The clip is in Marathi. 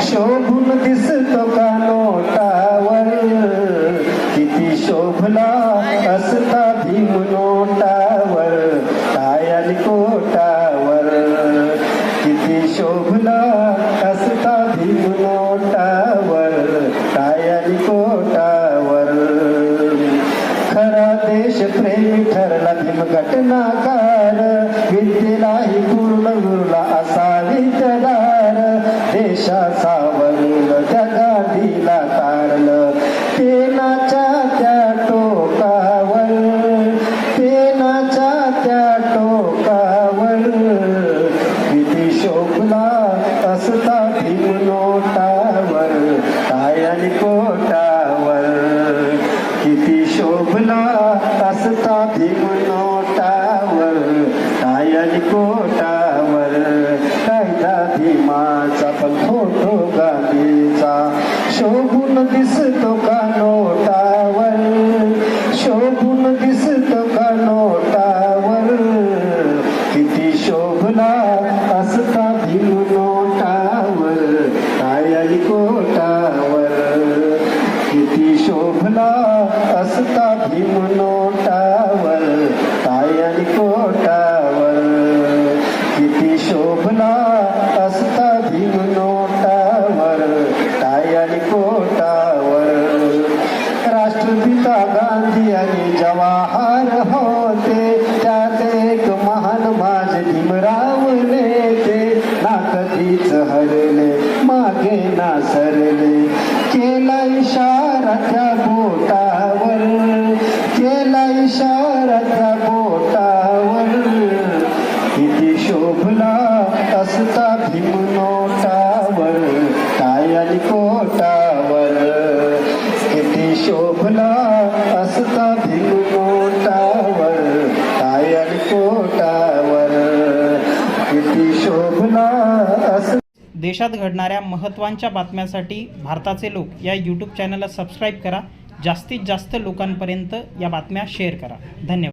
शोभून दिसतो का नोटावर? किती शोभला असता भीम नोटावर? टायाली कोटावर? किती शोभला असता भीम नोटावर? टायाली कोटावर? खरा देश प्रेमी ठरला भीम घटनाकार विद्येलाही पूर्ण Shaka. शोभून दिसतो का नोटावर? शोभून दिसतो का नोटावर? किती शोभला असता भीम नोटावर टायाली कोटावर. किती शोभला असता भीम नोटावर. कधीच मागे ना सरले. केला इशारा त्या बोटावर केला इशारा त्या बोटावर. किती शोभला असता भीम नोटावर. टायाली को देशात घडणाऱ्या महत्त्वांच्या बातम्यांसाठी भारताचे लोक या यूट्यूब चॅनलला सबस्क्राईब करा. जास्तीत जास्त लोकांपर्यंत या बातम्या शेअर करा. धन्यवाद.